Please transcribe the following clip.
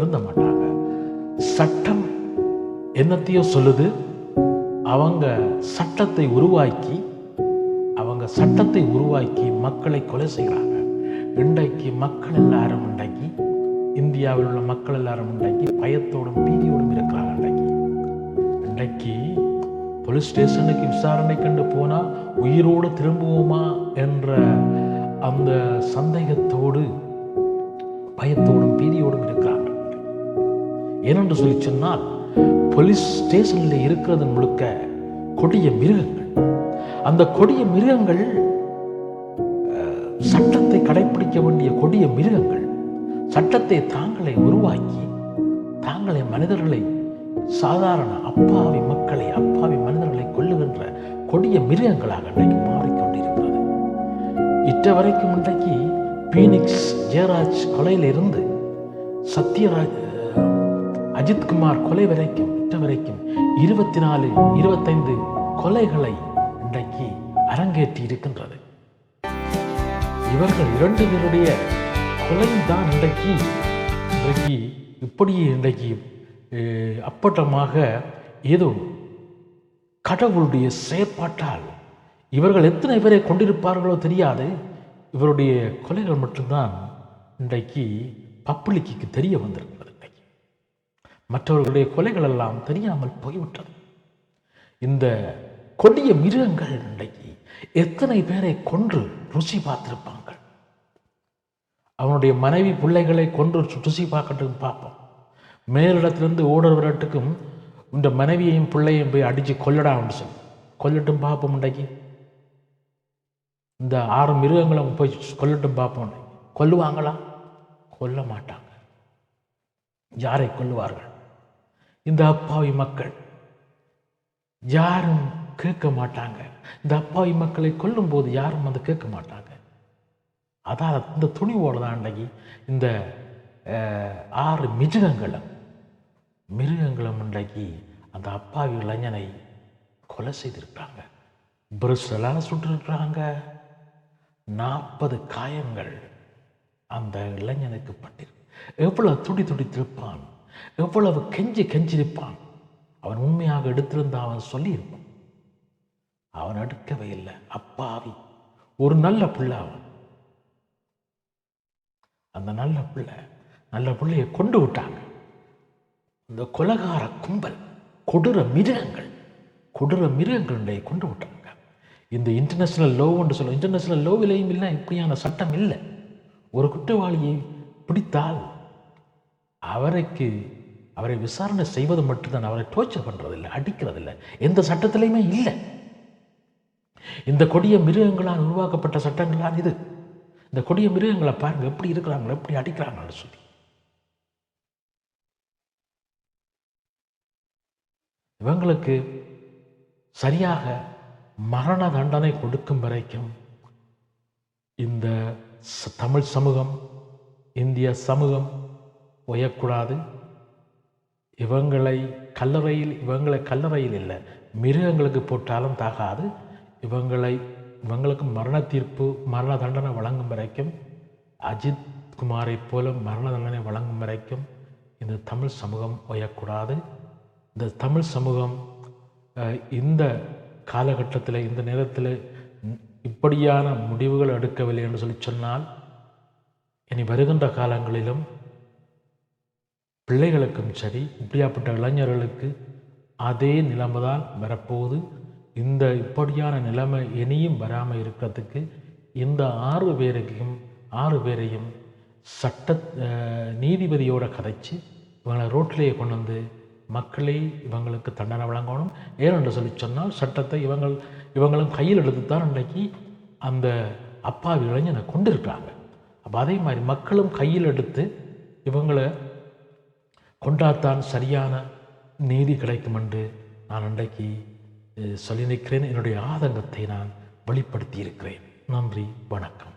திருந்த மாட்டாங்க. சட்டம் என்னத்தையோ சொல்லுது. அவங்க சட்டத்தை உருவாக்கி அவங்க சட்டத்தை உருவாக்கி மக்களை கொலை செய்கிறாங்க. இன்றைக்கு மக்கள் எல்லாரும் இன்றைக்கு இந்தியாவில் உள்ள மக்கள் எல்லாரும் இன்றைக்கு பயத்தோடும் பீதியோடும் இருக்கிறாங்க இன்றைக்கு. இன்றைக்கு போலீஸ் ஸ்டேஷனுக்கு விசாரணை கண்டு போனால் உயிரோடு திரும்புவோமா என்ற அந்த சந்தேகத்தோடு பயத்தோடும் பீதியோடும் இருக்கிறாங்க. ஏனென்று சொல்லி சொன்னால் போலீஸ் ஸ்டேஷனில் இருக்கிறது முழுக்க கொடிய மிருகங்கள். அந்த கொடிய மிருகங்கள் சட்டத்தை கடைபிடிக்க வேண்டிய கொடிய மிருகங்கள் சட்டத்தை தாங்களே உருவாக்கி தாங்களே மனிதர்களை சாதாரண அப்பாவி மக்களை அப்பாவி மனிதர்களை கொல்லுகின்ற கொடிய மிருகங்களாக இன்றைக்கு மாறிக்கொண்டிருக்கிறது. இட்ட வரைக்கும் இன்றைக்கு பீனிக்ஸ் ஜெயராஜ் கொலையிலிருந்து சத்யராஜ் அஜித்குமார் கொலை வரைக்கும் இட்ட வரைக்கும் இருபத்தி நாலு இருபத்தைந்து கொலைகளை இன்றைக்கு அரங்கேற்றி இருக்கின்றது. இவர்கள் இரண்டு பேருடைய கொலைதான் இன்றைக்கு. இன்றைக்கு இப்படியே இன்றைக்கு அஹ், அப்பட்டமாக ஏதோ கடவுளுடைய செயற்பாட்டால் இவர்கள் எத்தனை பேரை கொண்டிருப்பார்களோ தெரியாது. இவருடைய கொலைகள் மட்டும்தான் இன்றைக்கு பப்ளிக்கு தெரிய வந்திருக்கிறது. மற்றவர்களுடைய கொலைகள் எல்லாம் தெரியாமல் போய்விட்டது. இந்த கொடிய மிருகங்கள் இன்றைக்கு எத்தனை பேரை கொன்று ருசி பார்த்திருப்பாங்க அவனுடைய மனைவி பிள்ளைகளை கொன்று ருசி பார்க்கட்டும் பார்ப்போம். மேலிடத்திலிருந்து ஓடர் விரட்டுக்கும் இந்த மனைவியையும் பிள்ளையும் போய் அடித்து கொல்லடான்னு சொல்லி கொல்லட்டும் பார்ப்போம் இன்றைக்கு. இந்த ஆறு மிருகங்களை போய் கொல்லட்டும் பார்ப்போம் கொல்லுவாங்களா? கொல்ல மாட்டாங்க. யாரை கொல்லுவார்கள்? இந்த அப்பாவி மக்கள். யாரும் கேட்க மாட்டாங்க. இந்த அப்பாவி மக்களை கொல்லும் போது யாரும் வந்து கேட்க மாட்டாங்க. அதான் இந்த துணிவோடு தான் அன்றைக்கி இந்த ஆறு மிருகங்களும். மிருகங்களும் இன்றைக்கு அந்த அப்பாவி இளைஞனை கொலை செய்திருக்காங்க பிரஸ்டலால் சுட்டிருக்கிறாங்க. நாற்பது காயங்கள் அந்த இளைஞனுக்கு பட்டிருக்கு. எவ்வளோ துடி துடித்திருப்பான்? எவ்வளவு கெஞ்சி கெஞ்சிருப்பான் அவன் உண்மையாக எடுத்திருந்தா அவன் சொல்லியிருப்பான் அவன் எடுக்கவே இல்லை. அப்பாவி. ஒரு நல்ல பிள்ளை அவன். அந்த நல்ல பிள்ளை நல்ல பிள்ளையை கொண்டு விட்டாங்க. இந்த கொலகார கும்பல் கொடூர மிருகங்கள் கொடூர மிருகங்களுடைய கொண்டு விட்டாங்க. இந்த இன்டர்நேஷனல் லோன்னு சொல்லுவோம் இன்டர்நேஷனல் லோவிலையும் இல்லை இப்படியான சட்டம் இல்லை. ஒரு குற்றவாளியை பிடித்தால் அவருக்கு அவரை விசாரணை செய்வது மட்டும்தான் அவரை டோர்ச்சர் பண்ணுறதில்லை அடிக்கிறதில்லை. எந்த சட்டத்திலையுமே இல்லை. இந்த கொடிய மிருகங்களால் உருவாக்கப்பட்ட சட்டங்களால் இது. இந்த கொடிய மிருகங்களை பாருங்க எப்படி இருக்கிறாங்களோ எப்படி அடிக்கிறாங்கன்னு சொல்லி. இவங்களுக்கு சரியாக மரண தண்டனை கொடுக்கும் வரைக்கும் இந்த தமிழ் சமூகம் இந்திய சமூகம் ஒயக்கூடாது. இவங்களை கல்லறையில் இவங்களை கல்லறையில் இல்லை மிருகங்களுக்கு போட்டாலும் தாகாது. இவங்களை இவங்களுக்கு மரண தீர்ப்பு மரண தண்டனை வழங்கும் வரைக்கும் அஜித் குமாரை போல மரண தண்டனை வழங்கும் வரைக்கும் இந்த தமிழ் சமூகம் ஒயக்கூடாது. இந்த தமிழ் சமூகம் இந்த காலகட்டத்தில் இந்த நேரத்தில் இப்படியான முடிவுகள் எடுக்கவில்லை என்று சொல்லி சொன்னால் இனி வருகின்ற காலங்களிலும் பிள்ளைகளுக்கும் சரி இப்படியாப்பட்ட இளைஞர்களுக்கு அதே நிலைமை தான் வரப்போகுது. இந்த இப்படியான நிலைமை இனியும் வராமல் இருக்கிறதுக்கு இந்த ஆறு பேரையும் ஆறு பேரையும் சட்ட நீதிபதியோட கதைச்சு இவங்களை ரோட்டிலேயே கொண்டு வந்து மக்களே இவங்களுக்கு தண்டனை வழங்கணும். ஏனென்று சொல்லி சொன்னால் சட்டத்தை இவங்கள் இவங்களும் கையில் எடுத்து தான் இன்றைக்கி அந்த அப்பாவி இளைஞனை கொண்டிருக்கிறாங்க. அப்போ அதே மாதிரி மக்களும் கையில் எடுத்து இவங்களை கொண்டாத்தான் சரியான நீதி கிடைக்கும் என்று நான் அன்றைக்கு சொல்லி நிற்கிறேன் என்னுடைய ஆதங்கத்தை நான் வெளிப்படுத்தி இருக்கிறேன் நன்றி வணக்கம்.